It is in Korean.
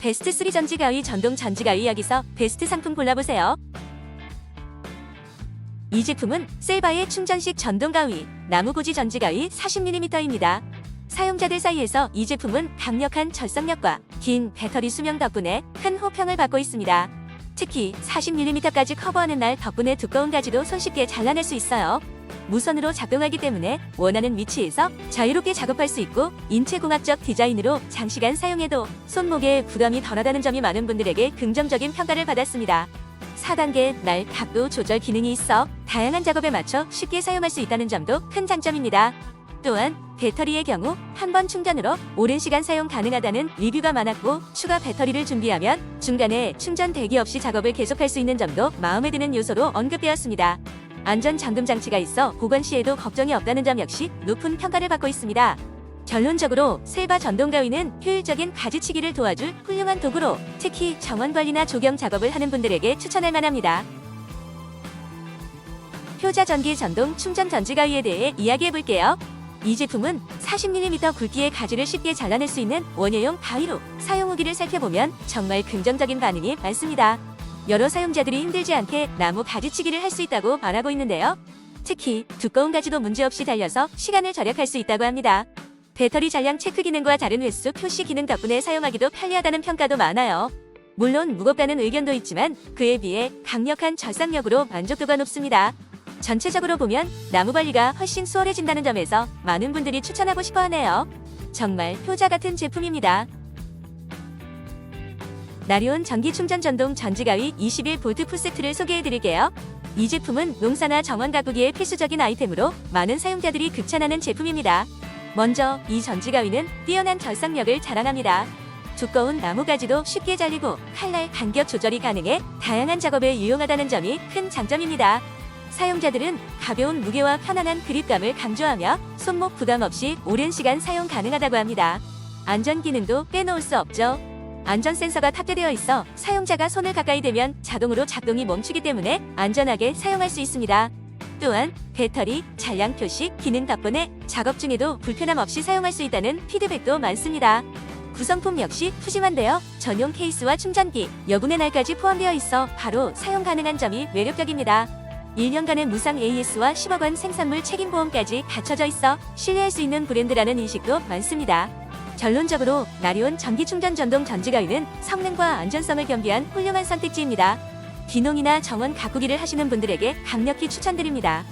베스트 3 전지 가위 전동 전지 가위 여기서 베스트 상품 골라보세요. 이 제품은 셀바의 충전식 전동 가위 나무고지 전지 가위 40mm입니다. 사용자들 사이에서 이 제품은 강력한 절삭력과 긴 배터리 수명 덕분에 큰 호평을 받고 있습니다. 특히 40mm까지 커버하는 날 덕분에 두꺼운 가지도 손쉽게 잘라낼 수 있어요. 무선으로 작동하기 때문에 원하는 위치에서 자유롭게 작업할 수 있고 인체공학적 디자인으로 장시간 사용해도 손목에 부담이 덜하다는 점이 많은 분들에게 긍정적인 평가를 받았습니다. 4단계 날 각도 조절 기능이 있어 다양한 작업에 맞춰 쉽게 사용할 수 있다는 점도 큰 장점입니다. 또한 배터리의 경우 한 번 충전으로 오랜 시간 사용 가능하다는 리뷰가 많았고 추가 배터리를 준비하면 중간에 충전 대기 없이 작업을 계속할 수 있는 점도 마음에 드는 요소로 언급되었습니다. 안전 잠금 장치가 있어 보관 시에도 걱정이 없다는 점 역시 높은 평가를 받고 있습니다. 결론적으로 셀바 전동 가위는 효율적인 가지치기를 도와줄 훌륭한 도구로 특히 정원 관리나 조경 작업을 하는 분들에게 추천할 만합니다. 효자 전기 전동 충전 전지 가위에 대해 이야기해 볼게요. 이 제품은 40mm 굵기의 가지를 쉽게 잘라낼 수 있는 원예용 가위로 사용 후기를 살펴보면 정말 긍정적인 반응이 많습니다. 여러 사용자들이 힘들지 않게 나무 가지치기를 할 수 있다고 말하고 있는데요. 특히 두꺼운 가지도 문제없이 달려서 시간을 절약할 수 있다고 합니다. 배터리 잔량 체크 기능과 다른 횟수 표시 기능 덕분에 사용하기도 편리하다는 평가도 많아요. 물론 무겁다는 의견도 있지만 그에 비해 강력한 절삭력으로 만족도가 높습니다. 전체적으로 보면 나무 관리가 훨씬 수월해진다는 점에서 많은 분들이 추천하고 싶어 하네요. 정말 효자 같은 제품입니다. 나리온 전기 충전 전동 전지가위 21V 풀세트를 소개해 드릴게요. 이 제품은 농사나 정원 가꾸기에 필수적인 아이템으로 많은 사용자들이 극찬하는 제품입니다. 먼저 이 전지가위는 뛰어난 절삭력을 자랑합니다. 두꺼운 나무가지도 쉽게 잘리고 칼날 간격 조절이 가능해 다양한 작업에 유용하다는 점이 큰 장점입니다. 사용자들은 가벼운 무게와 편안한 그립감을 강조하며 손목 부담 없이 오랜 시간 사용 가능하다고 합니다. 안전 기능도 빼놓을 수 없죠. 안전 센서가 탑재되어 있어 사용자가 손을 가까이 대면 자동으로 작동이 멈추기 때문에 안전하게 사용할 수 있습니다. 또한 배터리, 잔량 표시 기능 덕분에 작업 중에도 불편함 없이 사용할 수 있다는 피드백도 많습니다. 구성품 역시 푸짐한데요. 전용 케이스와 충전기, 여분의 날까지 포함되어 있어 바로 사용 가능한 점이 매력적입니다. 1년간의 무상 AS와 10억 원 생산물 책임보험까지 갖춰져 있어 신뢰할 수 있는 브랜드라는 인식도 많습니다. 결론적으로 나리온 전기 충전 전동 전지가위는 성능과 안전성을 겸비한 훌륭한 선택지입니다. 귀농이나 정원 가꾸기를 하시는 분들에게 강력히 추천드립니다.